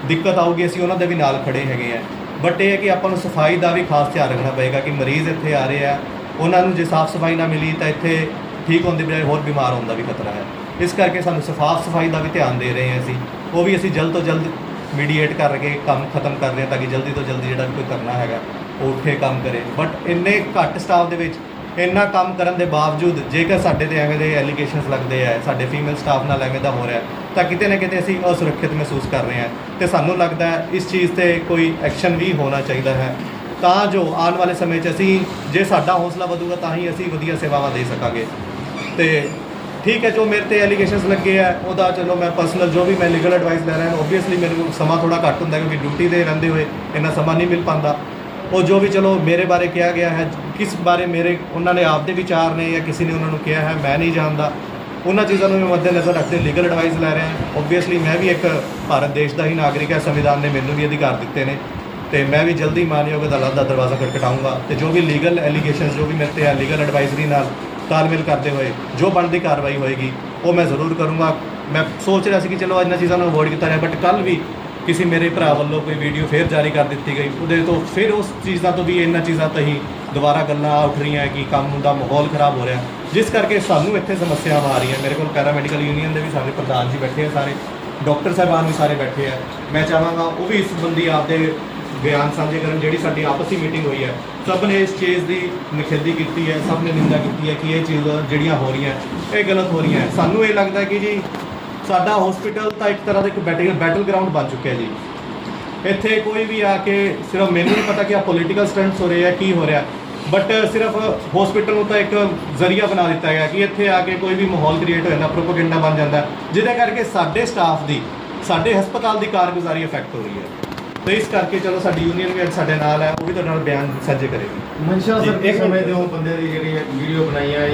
S2: ਦਿੱਕਤ ਆਊਗੀ, ਅਸੀਂ ਉਹਨਾਂ ਦੇ ਵੀ ਨਾਲ ਖੜੇ ਹੈਗੇ ਆ। ਬਟ ਇਹ ਹੈ ਕਿ ਆਪਾਂ ਨੂੰ ਸਫ਼ਾਈ ਦਾ ਵੀ ਖਾਸ ਧਿਆਨ ਰੱਖਣਾ ਪਏਗਾ ਕਿ ਮਰੀਜ਼ ਇੱਥੇ ਆ ਰਹੇ ਆ, ਉਹਨਾਂ ਨੂੰ ਜੇ ਸਾਫ਼ ਸਫ਼ਾਈ ਨਾ ਮਿਲੀ ਤਾਂ ਇੱਥੇ ਠੀਕ ਹੋਣ ਦੀ ਬਜਾਏ ਹੋਰ ਬਿਮਾਰ ਹੋਣ ਦਾ ਵੀ ਖਤਰਾ ਹੈ। ਇਸ ਕਰਕੇ ਸਾਨੂੰ ਸਫਾਫ ਸਫ਼ਾਈ ਦਾ ਵੀ ਧਿਆਨ ਦੇ ਰਹੇ ਹਾਂ ਅਸੀਂ। ਉਹ ਵੀ ਅਸੀਂ ਜਲਦ ਤੋਂ ਜਲਦ ਮੀਡੀਏਟ ਕਰਕੇ ਕੰਮ ਖਤਮ ਕਰ ਰਹੇ ਹਾਂ ਤਾਂ ਕਿ ਜਲਦੀ ਤੋਂ ਜਲਦੀ ਜਿਹੜਾ ਵੀ ਕੋਈ ਕਰਨਾ ਹੈਗਾ, ਉਹ ਉੱਠੇ ਕੰਮ ਕਰੇ। ਬਟ ਇੰਨੇ ਘੱਟ ਸਟਾਫ ਦੇ ਵਿੱਚ ਇੰਨਾ ਕੰਮ ਕਰਨ ਦੇ ਬਾਵਜੂਦ ਜੇਕਰ ਸਾਡੇ ਤੇ ਐਵੇਂ ਦੇ ਐਲੀਗੇਸ਼ਨਸ ਲੱਗਦੇ ਆ, ਸਾਡੇ ਫੀਮੇਲ ਸਟਾਫ ਨਾਲ ਐਵੇਂ ਦਾ ਹੋ ਰਿਹਾ, ਤਾਂ ਕਿਤੇ ਨਾ ਕਿਤੇ ਅਸੀਂ ਅਸੁਰੱਖਿਅਤ ਮਹਿਸੂਸ ਕਰ ਰਹੇ ਹਾਂ। ਤੇ ਸਾਨੂੰ ਲੱਗਦਾ ਹੈ ਇਸ ਚੀਜ਼ ਤੇ ਕੋਈ ਐਕਸ਼ਨ ਵੀ ਹੋਣਾ ਚਾਹੀਦਾ ਹੈ। ਤਾਂ ਜੋ ਆਉਣ ਵਾਲੇ ਸਮੇਂ 'ਚ ਅਸੀਂ, ਜੇ ਸਾਡਾ ਹੌਸਲਾ ਵਧੂਗਾ ਤਾਂ ਹੀ ਅਸੀਂ ਵਧੀਆ ਸੇਵਾਵਾਂ ਦੇ ਸਕਾਂਗੇ। ਤੇ ਠੀਕ ਹੈ, ਜੋ ਮੇਰੇ ਤੇ ਐਲੀਗੇਸ਼ਨਸ ਲੱਗੇ ਆ, ਉਹਦਾ ਚਲੋ ਮੈਂ ਪਰਸਨਲ ਜੋ ਵੀ ਮੈਂ ਲੀਗਲ ਐਡਵਾਈਸ ਲੈ ਰਿਹਾ ਹਾਂ ਓਬਵੀਅਸਲੀ ਮੇਰੇ ਕੋਲ ਸਮਾਂ ਥੋੜਾ ਘੱਟ ਹੁੰਦਾ ਕਿਉਂਕਿ ਡਿਊਟੀ ਤੇ ਰਹਿੰਦੇ ਹੋਏ ਇੰਨਾ ਸਮਾਂ ਨਹੀਂ ਮਿਲ ਪਾਉਂਦਾ। ਉਹ ਜੋ ਵੀ ਚਲੋ ਮੇਰੇ ਬਾਰੇ ਕਿਹਾ ਗਿਆ ਹੈ, ਕਿਸ ਬਾਰੇ ਮੇਰੇ, ਉਹਨਾਂ ਨੇ ਆਪਦੇ ਵਿਚਾਰ ਨੇ ਜਾਂ ਕਿਸੇ ਨੇ ਉਹਨਾਂ ਨੂੰ ਕਿਹਾ ਹੈ, ਮੈਂ ਨਹੀਂ ਜਾਣਦਾ। ਉਹਨਾਂ ਚੀਜ਼ਾਂ ਨੂੰ ਵੀ ਮੱਦੇਨਜ਼ਰ ਰੱਖਦੇ ਲੀਗਲ ਐਡਵਾਈਸ ਲੈ ਰਿਹਾ ਹਾਂ। ਓਬਵੀਅਸਲੀ ਮੈਂ ਵੀ ਇੱਕ ਭਾਰਤ ਦੇਸ਼ ਦਾ ਹੀ ਨਾਗਰਿਕ ਹੈ, ਸੰਵਿਧਾਨ ਨੇ ਮੈਨੂੰ ਵੀ ਅਧਿਕਾਰ ਦਿੱਤੇ ਨੇ। ਤੇ ਮੈਂ ਵੀ ਜਲਦੀ ਮਾਨਯੋਗ ਅਦਾਲਤ ਦਾ ਦਰਵਾਜ਼ਾ ਖਟਖਟਾਊਂਗਾ ਤੇ ਜੋ ਵੀ ਲੀਗਲ ਐਲੀਗੇਸ਼ਨਸ ਜੋ ਵੀ ਮੇਰੇ ਤੇ ਹੈ ਲੀਗਲ ਐਡਵਾਈਜ਼ਰੀ ਨਾਲ ਤਾਲਮੇਲ ਕਰਦੇ ਹੋਏ, ਜੋ ਬਣਦੀ ਕਾਰਵਾਈ ਹੋਏਗੀ, ਉਹ ਮੈਂ ਜ਼ਰੂਰ ਕਰੂੰਗਾ। ਮੈਂ ਸੋਚ ਰਿਹਾ ਸੀ ਕਿ ਚਲੋ ਇਹਨਾਂ ਚੀਜ਼ਾਂ ਨੂੰ ਅਵੋਇਡ ਕੀਤਾ ਜਾਏ ਬਟ ਕੱਲ ਵੀ ਕਿਸੇ ਮੇਰੇ ਭਰਾ ਵੱਲੋਂ ਕੋਈ ਵੀਡੀਓ ਫੇਰ ਜਾਰੀ ਕਰ ਦਿੱਤੀ ਗਈ। ਉਹਦੇ ਤੋਂ ਫਿਰ ਉਸ ਚੀਜ਼ਾਂ ਤੋਂ ਵੀ ਇਹਨਾਂ ਚੀਜ਼ਾਂ ਤੋਂ ਹੀ ਦੁਬਾਰਾ ਗੱਲਾਂ ਉੱਠ ਰਹੀਆਂ ਕਿ ਕੰਮ ਦਾ ਮਾਹੌਲ ਖਰਾਬ ਹੋ ਰਿਹਾ। ਜਿਸ ਕਰਕੇ ਸਾਨੂੰ ਇੱਥੇ ਸਮੱਸਿਆਵਾਂ ਆ ਰਹੀਆਂ। ਮੇਰੇ ਕੋਲ ਪੈਰਾਮੈਡੀਕਲ ਯੂਨੀਅਨ ਦੇ ਵੀ ਸਾਰੇ ਪ੍ਰਧਾਨ ਜੀ ਬੈਠੇ ਆ ਸਾਰੇ। ਡਾਕਟਰ ਸਾਹਿਬਾਨ ਵੀ ਸਾਰੇ ਬੈਠੇ ਆ। ਮੈਂ ਚਾਹਾਂਗਾ ਉਹ ਵੀ ਇਸ ਸੰਬੰਧੀ ਆਪਦੇ ਬਿਆਨ ਸਾਂਝੇ ਕਰਨ ਜਿਹੜੀ ਸਾਡੀ ਆਪਸੀ ਮੀਟਿੰਗ ਹੋਈ ਹੈ। ਸਭ ਨੇ ਇਸ ਚੀਜ਼ ਦੀ ਨਿਖੇਧੀ ਕੀਤੀ ਹੈ, ਸਭ ਨੇ ਨਿੰਦਾ ਕੀਤੀ ਹੈ ਕਿ ਇਹ ਚੀਜ਼ ਜਿਹੜੀਆਂ ਹੋ ਰਹੀਆਂ, ਇਹ ਗਲਤ ਹੋ ਰਹੀਆਂ। ਸਾਨੂੰ ਇਹ ਲੱਗਦਾ ਕਿ ਜੀ ਸਾਡਾ ਹਸਪੀਟਲ ਤਾਂ ਇੱਕ ਤਰ੍ਹਾਂ ਦਾ ਇੱਕ ਬੈਟਲ ਬੈਟਲ ਗਰਾਊਂਡ ਬਣ ਚੁੱਕਿਆ ਜੀ। ਇੱਥੇ ਕੋਈ ਵੀ ਆ ਕੇ ਸਿਰਫ ਮੈਨੂੰ ਨਹੀਂ ਪਤਾ ਕਿ ਆ ਪੋਲੀਟੀਕਲ ਸਟੰਟਸ ਹੋ ਰਹੇ ਆ ਕੀ ਹੋ ਰਿਹਾ। ਬਟ ਸਿਰਫ ਹਸਪੀਟਲ ਨੂੰ ਤਾਂ ਇੱਕ ਜ਼ਰੀਆ ਬਣਾ ਦਿੱਤਾ ਗਿਆ ਕਿ ਇੱਥੇ ਆ ਕੇ ਕੋਈ ਵੀ ਮਾਹੌਲ ਕ੍ਰੀਏਟ ਹੋ ਜਾਂਦਾ ਪ੍ਰੋਪਾਗੈਂਡਾ ਬਣ ਜਾਂਦਾ। ਜਿਹਦੇ ਕਰਕੇ ਸਾਡੇ ਸਟਾਫ ਦੀ ਸਾਡੇ ਹਸਪਤਾਲ ਦੀ ਕਾਰਗੁਜ਼ਾਰੀ ਇਫੈਕਟ ਹੋ ਰਹੀ ਹੈ। ਤੇ ਇਸ ਕਰਕੇ ਚਲੋ ਸਾਡੀ ਯੂਨੀਅਨ ਵੀ ਅੱਜ ਸਾਡੇ ਨਾਲ ਹੈ ਉਹ ਵੀ ਤੁਹਾਡੇ ਨਾਲ ਬਿਆਨ ਸਾਂਝੇ ਕਰੇਗੀ।
S4: ਮਨਸ਼ਾ ਸਰ
S2: ਇੱਕ
S4: ਸਮੇਂ ਦੇ ਉਹ ਬੰਦੇ ਦੀ ਜਿਹੜੀ ਵੀਡੀਓ ਬਣਾਈ ਹੈ